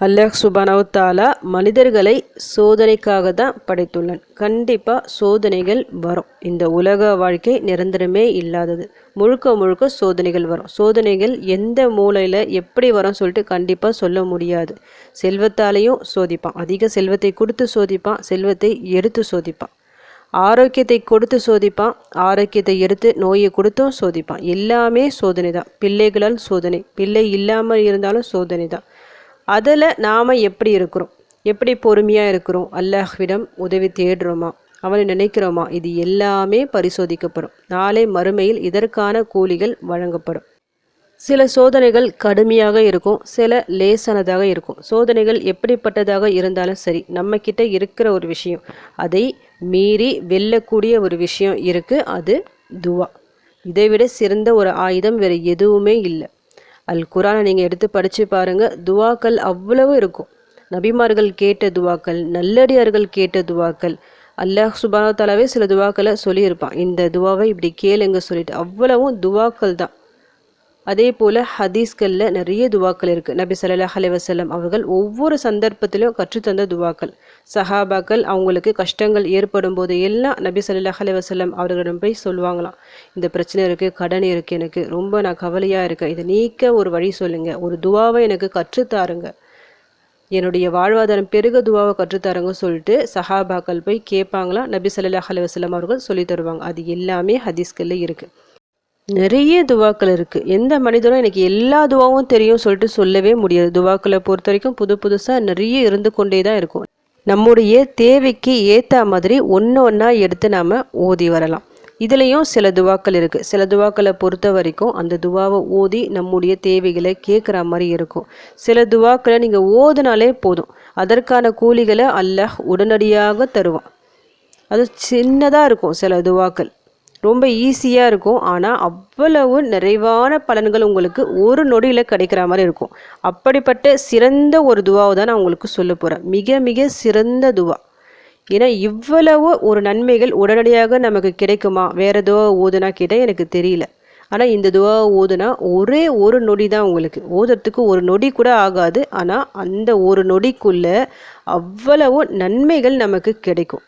அல்லாஹ் சுபானவுத்தாலா மனிதர்களை சோதனைக்காக தான் படைத்துள்ளான். கண்டிப்பாக சோதனைகள் வரும். இந்த உலக வாழ்க்கை நிரந்தரமே இல்லாதது. முழுக்க முழுக்க சோதனைகள் வரும். சோதனைகள் எந்த மூலையில் எப்படி வரும் சொல்லிட்டு கண்டிப்பாக சொல்ல முடியாது. செல்வத்தாலேயும் சோதிப்பான். அதிக செல்வத்தை கொடுத்து சோதிப்பான். செல்வத்தை எடுத்து சோதிப்பான். ஆரோக்கியத்தை கொடுத்து சோதிப்பான். ஆரோக்கியத்தை எடுத்து நோயை கொடுத்தும் சோதிப்பான். எல்லாமே சோதனை தான் பிள்ளைகளால் சோதனை. பிள்ளை இல்லாமல் இருந்தாலும் சோதனை தான் அதில் நாம் எப்படி இருக்கிறோம்? எப்படி பொறுமையாக இருக்கிறோம்? அல்லாஹ்விடம் உதவி தேடுறோமா? அவனை நினைக்கிறோமா? இது எல்லாமே பரிசோதிக்கப்படும். நாளை மறுமையில் இதற்கான கூலிகள் வழங்கப்படும். சில சோதனைகள் கடுமையாக இருக்கும் சில லேசானதாக இருக்கும். சோதனைகள் எப்படிப்பட்டதாக இருந்தாலும் சரி நம்மக்கிட்ட இருக்கிற ஒரு விஷயம் அதை மீறி வெல்லக்கூடிய ஒரு விஷயம் இருக்குது அது துவா. இதைவிட சிறந்த ஒரு ஆயுதம் வேறு எதுவுமே இல்லை. அல் குரானை நீங்கள் எடுத்து படித்து பாருங்கள் துவாக்கள் அவ்வளவு இருக்கும். நபிமார்கள் கேட்ட துவாக்கள் நல்லடியார்கள் கேட்ட துவாக்கள் அல்லாஹ் சுபானோ சில துவாக்களை சொல்லியிருப்பான். இந்த துவாவை இப்படி கேளுங்க சொல்லிட்டு அவ்வளவும் துவாக்கள் தான் அதே போல் ஹதீஸ்களில் நிறைய துவாக்கள் இருக்குது நபி சல்லாஹ் அலிவசல்லம் அவர்கள் ஒவ்வொரு சந்தர்ப்பத்திலும் கற்றுத்தந்த துவாக்கள். சஹாபாக்கள் அவங்களுக்கு கஷ்டங்கள் ஏற்படும் போது எல்லாம் நபி சல்லாஹ் அலிவசல்லம் அவர்களிடம் போய் சொல்லுவாங்களாம். இந்த பிரச்சனை இருக்குது கடன் இருக்குது எனக்கு ரொம்ப நான் கவலையாக இருக்கேன். இதை நீக்க ஒரு வழி சொல்லுங்கள் ஒரு துவாவை எனக்கு கற்றுத்தாருங்க என்னுடைய வாழ்வாதாரம் பெருக துவாவை கற்றுத்தாருங்க சொல்லிட்டு சஹாபாக்கள் போய் கேட்பாங்களாம். நபி சல்லாஹ் அலுவலம் அவர்கள் சொல்லி தருவாங்க. அது எல்லாமே ஹதீஸ்களில் இருக்குது நிறைய துவாக்கள் இருக்குது எந்த மனிதரும் எனக்கு எல்லா துவாவும் தெரியும் சொல்லிட்டு சொல்லவே முடியாது. துவாக்களை பொறுத்த வரைக்கும் புது புதுசாக நிறைய இருந்து கொண்டே தான் இருக்கும். நம்முடைய தேவைக்கு ஏற்ற மாதிரி ஒன்று ஒன்றா எடுத்து நாம் ஓதி வரலாம். இதுலேயும் சில துவாக்கள் இருக்குது சில துவாக்களை பொறுத்த வரைக்கும் அந்த துவாவை ஓதி நம்முடைய தேவைகளை கேட்குற மாதிரி இருக்கும். சில துவாக்களை நீங்கள் ஓதுனாலே போதும். அதற்கான கூலிகளை அல்லாஹ் உடனடியாக தருவான். அது சின்னதாக இருக்கும் சில துவாக்கள். ரொம்ப ஈஸியாக இருக்கும். ஆனால் அவ்வளவு நிறைவான பலன்கள் உங்களுக்கு ஒரு நொடியில் கிடைக்கிற மாதிரி இருக்கும். அப்படிப்பட்ட சிறந்த ஒரு துவாவை தான் நான் உங்களுக்கு சொல்ல போகிறேன் மிக மிக சிறந்த துவா. ஏன்னா இவ்வளவு ஒரு நன்மைகள் உடனடியாக நமக்கு கிடைக்குமா? வேறு துவா ஓதுனா கேட்டால் எனக்கு தெரியல. ஆனால் இந்த துவா ஓதுனா ஒரே ஒரு நொடி தான் உங்களுக்கு. ஓதுறதுக்கு ஒரு நொடி கூட ஆகாது. ஆனால் அந்த ஒரு நொடிக்குள்ள அவ்வளவு நன்மைகள் நமக்கு கிடைக்கும்.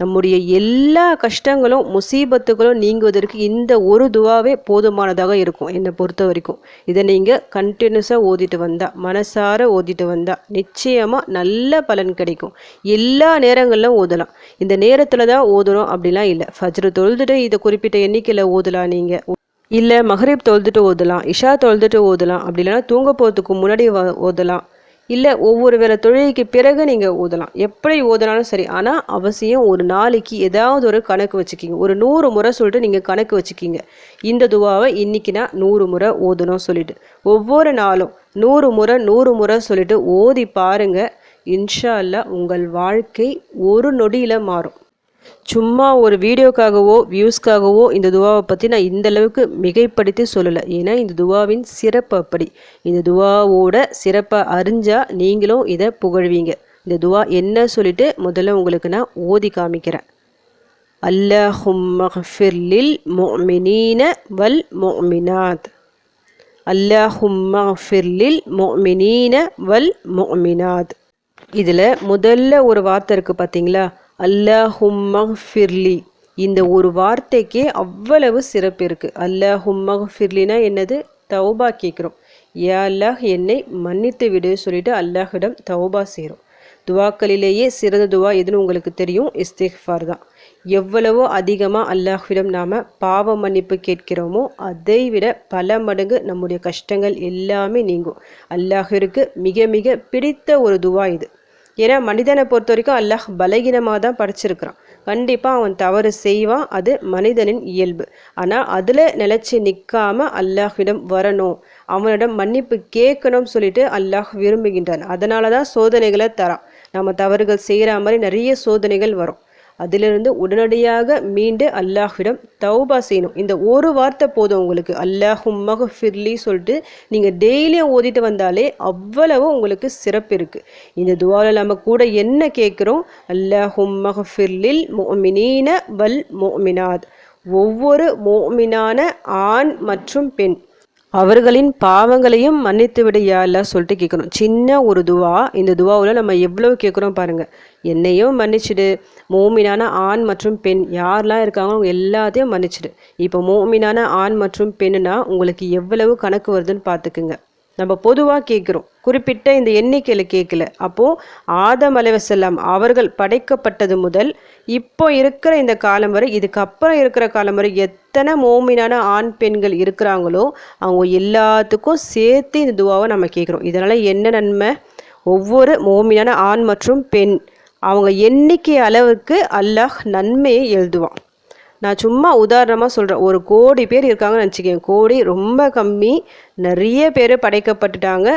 நம்முடைய எல்லா கஷ்டங்களும் முசீபத்துகளும் நீங்குவதற்கு இந்த ஒரு துவாவே போதுமானதாக இருக்கும் என்னை பொறுத்த வரைக்கும் இதை நீங்கள் கண்டினியூஸாக ஓதிட்டு வந்தால் மனசார ஓதிட்டு வந்தால் நிச்சயமாக நல்ல பலன் கிடைக்கும். எல்லா நேரங்களிலும் ஓதலாம். இந்த நேரத்தில் தான் ஓதணும் அப்படிலாம் இல்லை. ஃபஜ்ரு தொழுதுட்டு இதை குறிப்பிட்ட எண்ணிக்கையில் ஓதலாம் நீங்கள் இல்லை மஹரீப் தொழுதுட்டு ஓதலாம் இஷா தொழுதுட்டு ஓதலாம் அப்படி இல்லைன்னா தூங்க போகிறதுக்கு முன்னாடி ஓதலாம். இல்லை ஒவ்வொரு வேலை தொழிலுக்கு பிறகு நீங்கள் ஓதலாம் எப்படி ஓதனாலும் சரி ஆனால் அவசியம் ஒரு நாளைக்கு ஏதாவது ஒரு கணக்கு வச்சுக்கிங்க. ஒரு நூறு முறை சொல்லிட்டு நீங்கள் கணக்கு வச்சுக்கிங்க. இந்த துவாவை இன்றைக்கி நான் நூறு முறை ஓதணும் சொல்லிட்டு. ஒவ்வொரு நாளும் நூறு முறை நூறு முறை சொல்லிட்டு ஓதி பாருங்கள் இன்ஷா அல்லா உங்கள் வாழ்க்கை ஒரு நொடியில் மாறும். சும்மா ஒரு வீடியோக்காகவோ வியூஸ்க்காகவோ இந்த துவாவை பற்றி நான் இந்த அளவுக்கு மிகைப்படுத்தி சொல்லலை. ஏன்னா இந்த துவாவின் சிறப்பு அப்படி. இந்த துவாவோட சிறப்பை அறிஞ்சால் நீங்களும் இதை புகழ்வீங்க. இந்த துவா என்ன சொல்லிட்டு முதல்ல உங்களுக்கு நான் ஓதி காமிக்கிறேன். அல்லாஹும்மஃபிர்லில் மொமினீன வல் மொமினாத் அல்லாஹும்மஃபிர்லில் மொமினீன வல் மொமினாத் இதில் முதல்ல ஒரு வார்த்தை இருக்குது பார்த்தீங்களா அல்லாஹும்மஃபிர்லி இந்த ஒரு வார்த்தைக்கே அவ்வளவு சிறப்பு இருக்குது அல்லாஹும்மஃபிர்லினா என்னது? தௌபா கேட்குறோம். யா அல்லாஹ் என்னை மன்னித்து விடு சொல்லிட்டு அல்லாஹிடம் தௌபா செய்கிறோம். துவாக்களிலேயே சிறந்த துவா எதுன்னு உங்களுக்கு தெரியும்? இஸ்திஃபார் தான். எவ்வளவோ அதிகமாக அல்லாஹ்விடம் நாம் பாவ மன்னிப்பு கேட்கிறோமோ அதை விட பல மடங்கு நம்முடைய கஷ்டங்கள் எல்லாமே நீங்கும். அல்லாஹிற்கு மிக மிக பிடித்த ஒரு துவா இது. ஏன்னா மனிதனை பொறுத்த வரைக்கும் அல்லாஹ் பலகீனமாக தான் படைச்சிருக்கிறான். கண்டிப்பாக அவன் தவறு செய்வான் அது மனிதனின் இயல்பு. ஆனால் அதில் நிலச்சி நிற்காம அல்லாஹ்விடம் வரணும் அவனிடம் மன்னிப்பு கேட்கணும்னு சொல்லிட்டு அல்லாஹ் விரும்புகின்றான். அதனால தான் சோதனைகளை தரான். நம்ம தவறுகள் செய்கிற மாதிரி நிறைய சோதனைகள் வரும். அதிலிருந்து உடனடியாக மீண்டு அல்லாஹ்விடம் தௌபா செய்யணும். இந்த ஒரு வார்த்தை போதும் உங்களுக்கு. அல்லாஹும் மகஃபிர்லி சொல்லிட்டு நீங்கள் டெய்லியும் ஓதிட்டு வந்தாலே அவ்வளவு உங்களுக்கு சிறப்பு இருக்குது இந்த துவாவில் நம்ம கூட என்ன கேட்குறோம்? அல்லாஹும் மகஃபிர்லில் மோமினீன வல் மோமினாத் ஒவ்வொரு மோமினான ஆண் மற்றும் பெண். அவர்களின் பாவங்களையும் மன்னித்து விட யாழ்லா சொல்லிட்டு கேட்கணும். சின்ன ஒரு துவா. இந்த துவாவில் நம்ம எவ்வளவு கேட்குறோம் பாருங்கள் என்னையும் மன்னிச்சிடு. மோமினான ஆண் மற்றும் பெண் யாரெல்லாம் இருக்காங்களோ அவங்க எல்லாத்தையும் மன்னிச்சிடு. இப்போ மோமினான ஆண் மற்றும் பெண்ணுனா உங்களுக்கு எவ்வளவு கணக்கு வருதுன்னு பார்த்துக்குங்க. நம்ம பொதுவாக கேட்குறோம். குறிப்பிட்ட இந்த எண்ணிக்கையில் கேட்கல. அப்போது ஆதம் அலைவசல்லாம் அவர்கள் படைக்கப்பட்டது முதல் இப்போ இருக்கிற இந்த காலம் வரை இதுக்கப்புறம் இருக்கிற காலம் வரை எத்தனை மோமினான ஆண் பெண்கள் இருக்கிறாங்களோ அவங்க எல்லாத்துக்கும் சேர்த்து இந்த துவாவை நம்ம கேட்குறோம். இதனால் என்ன நன்மை? ஒவ்வொரு மோமினான ஆண் மற்றும் பெண் அவங்க எண்ணிக்கை அளவுக்கு அல்லாஹ் நன்மையை எழுதுவான். நான் சும்மா உதாரணமாக சொல்கிறேன் ஒரு கோடி பேர் இருக்காங்கன்னு நினச்சிக்கேன் கோடி ரொம்ப கம்மி. நிறைய பேர் படைக்கப்பட்டுட்டாங்க.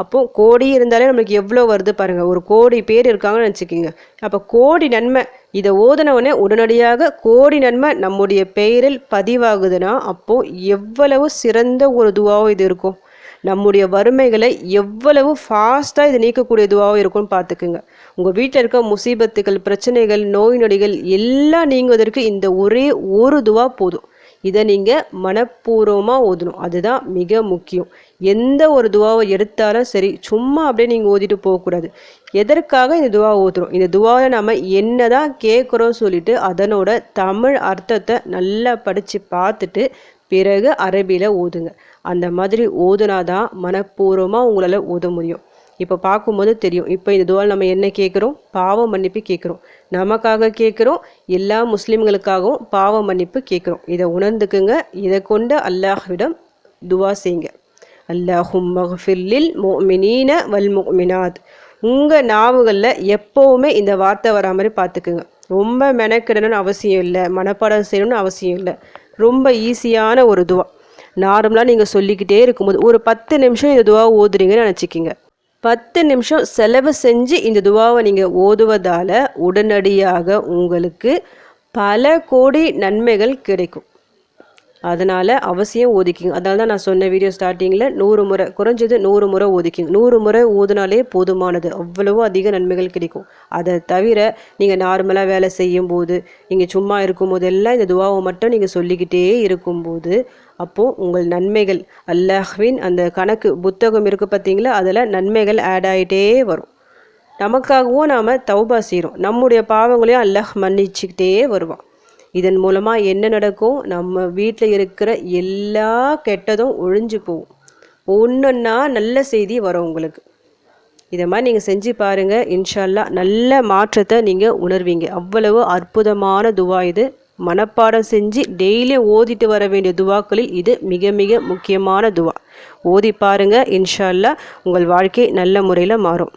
அப்போ கோடி இருந்தாலே நம்மளுக்கு எவ்வளோ வருது பாருங்கள் ஒரு கோடி பேர் இருக்காங்கன்னு நினச்சிக்கிங்க. அப்போ கோடி நன்மை இதை ஓதனவுடனே உடனடியாக கோடி நன்மை நம்முடைய பெயரில் பதிவாகுதுன்னா அப்போது எவ்வளவு சிறந்த ஒரு துவாவும் இது இருக்கும். நம்முடைய வறுமைகளை எவ்வளவு ஃபாஸ்ட்டாக இது நீக்கக்கூடிய துவாவும் இருக்கும்னு பார்த்துக்குங்க. உங்கள் வீட்டில் இருக்க முசீபத்துகள் பிரச்சனைகள் நோய் நொடிகள் எல்லாம் நீங்குவதற்கு இந்த ஒரே ஒரு துவா போதும். இதை நீங்கள் மனப்பூர்வமாக ஓதணும். அதுதான் மிக முக்கியம். எந்த ஒரு துவாவை எடுத்தாலும் சரி சும்மா அப்படியே நீங்கள் ஓதிட்டு போகக்கூடாது. எதற்காக இந்த துவா ஓதுறோம்? இந்த துவாவை நம்ம என்ன தான் கேட்குறோம் சொல்லிட்டு அதனோட தமிழ் அர்த்தத்தை நல்லா படித்து பார்த்துட்டு பிறகு அரபியில் ஓதுங்க அந்த மாதிரி ஓதுனா தான் மனப்பூர்வமாக உங்களால் ஓத முடியும். இப்போ பார்க்கும்போது தெரியும். இப்போ இந்த துவால் நம்ம என்ன கேட்குறோம் பாவ மன்னிப்பு கேட்குறோம் நமக்காக கேட்குறோம் எல்லா முஸ்லீம்களுக்காகவும் பாவ மன்னிப்பு கேட்குறோம் இதை உணர்ந்துக்குங்க. இதை கொண்டு அல்லாஹ்விடம் துவா செய்யுங்க. அல்லாஹும் மஹ்ஃபில்லில் மோமினீன வல் மோமினாத் உங்கள் நாவுகளில் எப்போவுமே இந்த வார்த்தை வரா மாதிரி பார்த்துக்குங்க ரொம்ப மெனக்கிடணும்னு அவசியம் இல்லை. மனப்பாடம் செய்யணும்னு அவசியம் இல்லை. ரொம்ப ஈஸியான ஒரு துவா. நார்மலாக நீங்கள் சொல்லிக்கிட்டே இருக்கும்போது ஒரு பத்து நிமிஷம் இந்த துவா ஓதுறீங்கன்னு நினச்சிக்கிங்க. பத்து நிமிஷம் செலவு செஞ்சு இந்த துவாவை நீங்கள் ஓதுவதால் உடனடியாக உங்களுக்கு பல கோடி நன்மைகள் கிடைக்கும். அதனால் அவசியம் ஒதுக்கிங்க. அதனால தான் நான் சொன்ன வீடியோ ஸ்டார்டிங்கில் நூறு முறை குறைஞ்சது நூறு முறை ஒதுக்கிங்க. நூறு முறை ஓதுனாலே போதுமானது. அவ்வளவோ அதிக நன்மைகள் கிடைக்கும். அதை தவிர நீங்கள் நார்மலாக வேலை செய்யும் போது நீங்கள் சும்மா இருக்கும்போது எல்லாம் இந்த துவாவை மட்டும் நீங்கள் சொல்லிக்கிட்டே இருக்கும்போது அப்போது உங்கள் நன்மைகள் அல்லாஹ்வின் அந்த கணக்கு புத்தகம் இருக்குது பார்த்தீங்களா? அதில் நன்மைகள் ஆட் ஆகிட்டே வரும். நமக்காகவும் நாம் தௌபா செய்கிறோம் நம்முடைய பாவங்களையும் அல்லாஹ் மன்னிச்சுக்கிட்டே வருவான். இதன் மூலமாக என்ன நடக்கும்? நம்ம வீட்டில் இருக்கிற எல்லா கெட்டதும் ஒழிஞ்சு போகும். ஒன்றுன்னா நல்ல செய்தி வரும் உங்களுக்கு. இதை மாதிரி நீங்கள் செஞ்சு பாருங்கள் இன்ஷால்லா நல்ல மாற்றத்தை நீங்கள் உணர்வீங்க. அவ்வளவு அற்புதமான துவா இது. மனப்பாடம் செஞ்சு டெய்லியும் ஓதிட்டு வர வேண்டிய துவாக்களில் இது மிக மிக முக்கியமான துவா. ஓதி பாருங்கள் இன்ஷால்லா உங்கள் வாழ்க்கை நல்ல முறையில் மாறும்.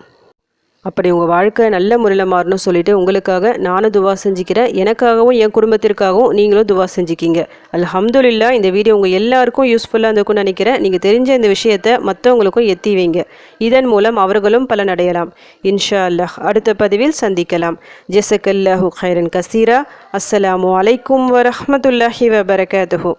அப்படி உங்கள் வாழ்க்கை நல்ல முறையில் மாறணும்னு சொல்லிட்டு உங்களுக்காக நானும் துவா செஞ்சுக்கிறேன். எனக்காகவும் என் குடும்பத்திற்காகவும் நீங்களும் துவா செஞ்சுக்கிங்க. அல்ஹம்துலில்லா இந்த வீடியோ உங்கள் எல்லாருக்கும் யூஸ்ஃபுல்லாக இருந்திருக்கும்னு நினைக்கிறேன். நீங்கள் தெரிஞ்ச இந்த விஷயத்தை மற்றவங்களுக்கும் எத்தி வைங்க. இதன் மூலம் அவர்களும் பலனடையலாம் இன்ஷா அல்லாஹ் அடுத்த பதிவில் சந்திக்கலாம். ஜெசக்கல்லாஹு ஹைரன் கசீரா. அஸ்ஸலாமு அலைக்கும் வரஹமத்துல்லாஹி வபரகாத்துஹூ.